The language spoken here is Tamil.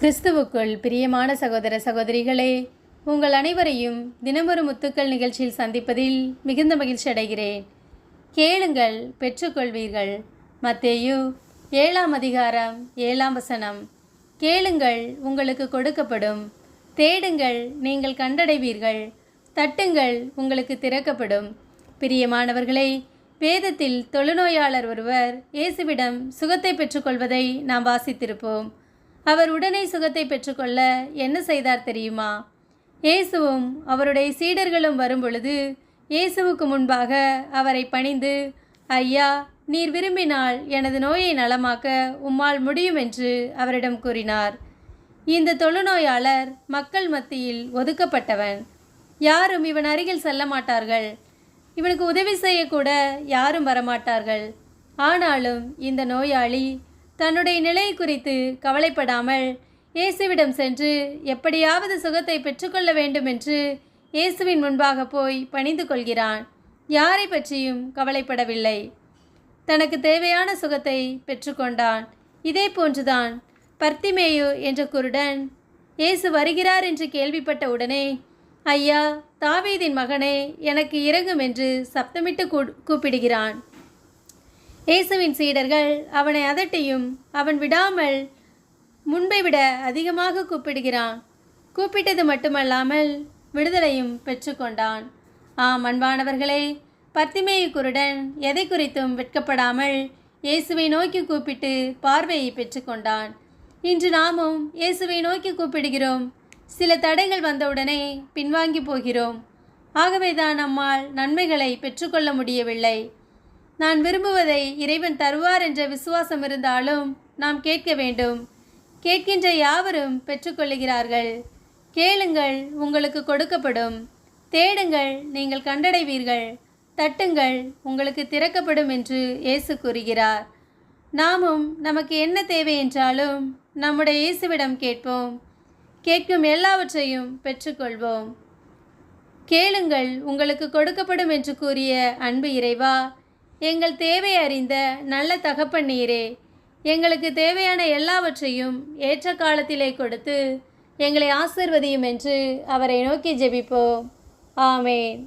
கிறிஸ்துவுக்குள் பிரியமான சகோதர சகோதரிகளே உங்கள் அனைவரையும் தினமொரு முத்துக்கள் நிகழ்ச்சியில் சந்திப்பதில் மிகுந்த மகிழ்ச்சி அடைகிறேன். கேளுங்கள் பெற்றுக்கொள்வீர்கள். மத்தேயு ஏழாம் அதிகாரம் ஏழாம் வசனம். கேளுங்கள் உங்களுக்கு கொடுக்கப்படும். தேடுங்கள் நீங்கள் கண்டடைவீர்கள். தட்டுங்கள் உங்களுக்கு திறக்கப்படும். பிரியமானவர்களே வேதத்தில் தொழுநோயாளர் ஒருவர் இயேசுவிடம் சுகத்தை பெற்றுக்கொள்வதை நாம் வாசித்திருப்போம். அவர் உடனே சுகத்தை பெற்றுக்கொள்ள என்ன செய்தார் தெரியுமா? இயேசுவும் அவருடைய சீடர்களும் வரும்பொழுது இயேசுவுக்கு முன்பாக அவரை பணிந்து ஐயா நீர் விரும்பினால் எனது நோயை நலமாக்க உம்மால் முடியும் என்று அவரிடம் கூறினார். இந்த தொழுநோயாளர் மக்கள் மத்தியில் ஒதுக்கப்பட்டவன். யாரும் இவன் அருகில் செல்ல மாட்டார்கள். இவனுக்கு உதவி செய்யக்கூட யாரும் வரமாட்டார்கள். ஆனாலும் இந்த நோயாளி தன்னுடைய நிலை குறித்து கவலைப்படாமல் இயேசுவிடம் சென்று எப்படியாவது சுகத்தை பெற்றுக்கொள்ள வேண்டும் என்று இயேசுவின் முன்பாக போய் பணிந்து கொள்கிறான். யாரை பற்றியும் கவலைப்படவில்லை. தனக்கு தேவையான சுகத்தை பெற்றுக்கொண்டான். இதே போன்றுதான் பர்த்திமேயு என்ற குருடன் இயேசு வருகிறார் என்று கேள்விப்பட்ட உடனே ஐயா தாவீதின் மகனே எனக்கு இறங்கும் என்று சப்தமிட்டு கூ- கூப்பிடுகிறான். இயேசுவின் சீடர்கள் அவனை அதட்டியும் அவன் விடாமல் முன்பை விட அதிகமாக கூப்பிடுகிறான். கூப்பிட்டது மட்டுமல்லாமல் விடுதலையும் பெற்றுக்கொண்டான். ஆம் அன்பானவர்களே பத்திமேய குருடன் எதை குறித்தும் வெட்கப்படாமல் இயேசுவை நோக்கி கூப்பிட்டு பார்வையை பெற்றுக்கொண்டான். இன்று நாமும் இயேசுவை நோக்கி கூப்பிடுகிறோம். சில தடைகள் வந்தவுடனே பின்வாங்கி போகிறோம். ஆகவேதான் நம்மால் நன்மைகளை பெற்றுக்கொள்ள முடியவில்லை. நான் விரும்புவதை இறைவன் தருவார் என்ற விசுவாசம் இருந்தாலும் நாம் கேட்க வேண்டும். கேட்கின்ற யாவரும் பெற்றுக்கொள்ளுகிறார்கள். கேளுங்கள் உங்களுக்கு கொடுக்கப்படும். தேடுங்கள் நீங்கள் கண்டடைவீர்கள். தட்டுங்கள் உங்களுக்கு திறக்கப்படும் என்று இயேசு கூறுகிறார். நாமும் நமக்கு என்ன தேவை என்றாலும் நம்முடைய இயேசுவிடம் கேட்போம். கேட்கும் எல்லாவற்றையும் பெற்றுக்கொள்வோம். கேளுங்கள் உங்களுக்கு கொடுக்கப்படும் என்று கூறிய அன்பு இறைவா எங்கள் தேவை அறிந்த நல்ல தகப்பன்னீரே எங்களுக்கு தேவையான எல்லாவற்றையும் ஏற்ற காலத்திலே கொடுத்து எங்களை ஆசிர்வதியும் என்று அவரை நோக்கி ஜெபிப்போம். ஆமேன்.